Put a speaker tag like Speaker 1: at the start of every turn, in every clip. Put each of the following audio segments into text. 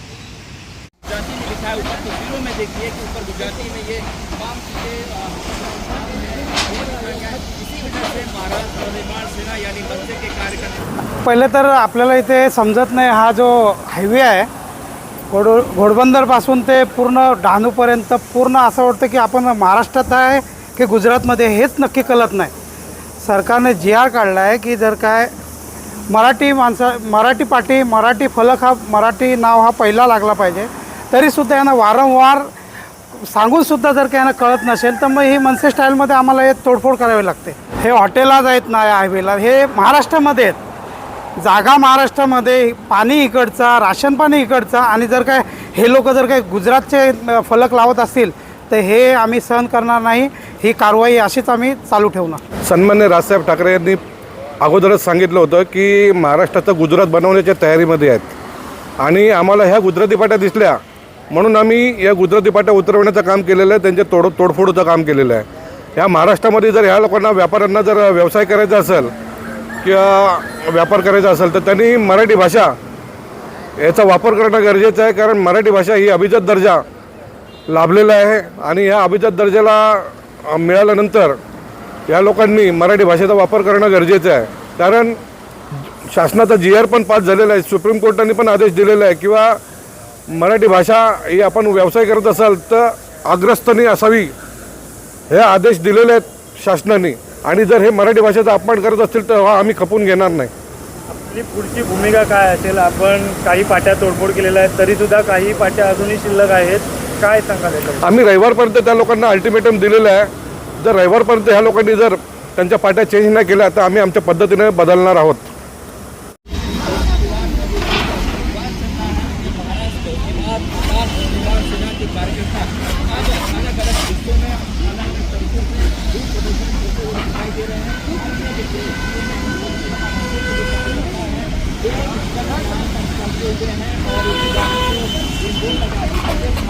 Speaker 1: गुजराती में लिखा है ऊपर तस्वीरों में देखिए कि ऊपर गुजराती में ये तमाम चीज़ें
Speaker 2: पहिले तर आपल्याला इथे समजत नाही हा जो हायवे आहे घोड घोडबंदरपासून ते पूर्ण डहाणूपर्यंत पूर्ण असं वाटतं की आपण महाराष्ट्रात आहे की गुजरातमध्ये हेच नक्की कळत नाही. सरकारने जी आर काढला आहे की जर काय मराठी माणसा मराठी पाठी मराठी फलक हा मराठी नाव हा पहिला लागला पाहिजे. तरीसुद्धा यांना वारंवार सांगूनसुद्धा जर का यांना कळत नसेल तर मग ही मनसे स्टाईलमध्ये आम्हाला हे तोडफोड करावी लागते. हे हॉटेलाच आहेत ना या हायवेला हे महाराष्ट्रामध्ये आहेत. जागा महाराष्ट्रामध्ये पाणी इकडचा राशन पाणी इकडचा आणि जर काय हे लोक जर काय गुजरातचे फलक लावत असतील तर हे आम्ही सहन करणार नाही. ही कारवाई अशीच आम्ही चालू ठेवणार.
Speaker 3: सन्मान्य राजसाहेब ठाकरे यांनी अगोदरच सांगितलं होतं की महाराष्ट्राचं गुजरात बनवण्याच्या तयारीमध्ये आहेत. आणि आम्हाला ह्या गुजराती पाट्या दिसल्या. म्हणून आम्ही या गुजराती पाट्या उतरवण्याचं काम केलेलं आहे त्यांच्या तोड तोडफोडचं काम केलेलं आहे. ह्या महाराष्ट्रामध्ये जर ह्या लोकांना व्यापाऱ्यांना जर व्यवसाय करायचा असेल किंवा व्यापार करायचा असेल तर त्यांनी मराठी भाषा याचा वापर करणं गरजेचं आहे कारण मराठी भाषा ही अभिजात दर्जा लाभलेला आहे. आणि ह्या अभिजात दर्जाला मिळाल्यानंतर या लोकांनी मराठी भाषेचा वापर करणं गरजेचं आहे. कारण शासनाचा जी आर पण पास झालेला आहे सुप्रीम कोर्टाने पण आदेश दिलेला आहे किंवा मराठी भाषा ही आपण व्यवसाय करत असाल तर अग्रस्थानी असावी. हे आदेश दिलेले आहेत शासनाने. आणि जर हे मराठी भाषेचा अपमान करत असतील तर हा आम्ही खपून घेणार नाही.
Speaker 4: आपली पुढची भूमिका काय असेल? आपण काही पाट्या तोडफोड केलेल्या आहेत तरी सुद्धा काही पाट्या अजूनही शिल्लक आहेत. काय सांगाल?
Speaker 3: आम्ही रविवारपर्यंत त्या लोकांना अल्टिमेटम दिलेलं आहे. जर रविवारपर्यंत ह्या लोकांनी जर त्यांच्या पाट्या चेंज नाही केल्या तर आम्ही आमच्या पद्धतीने बदलणार आहोत.
Speaker 1: निर्माण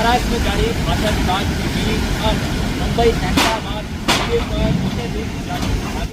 Speaker 1: महाराष्ट्र में जारी भाषा विभाग की मुंबई अहमदाबाद हाईवे पर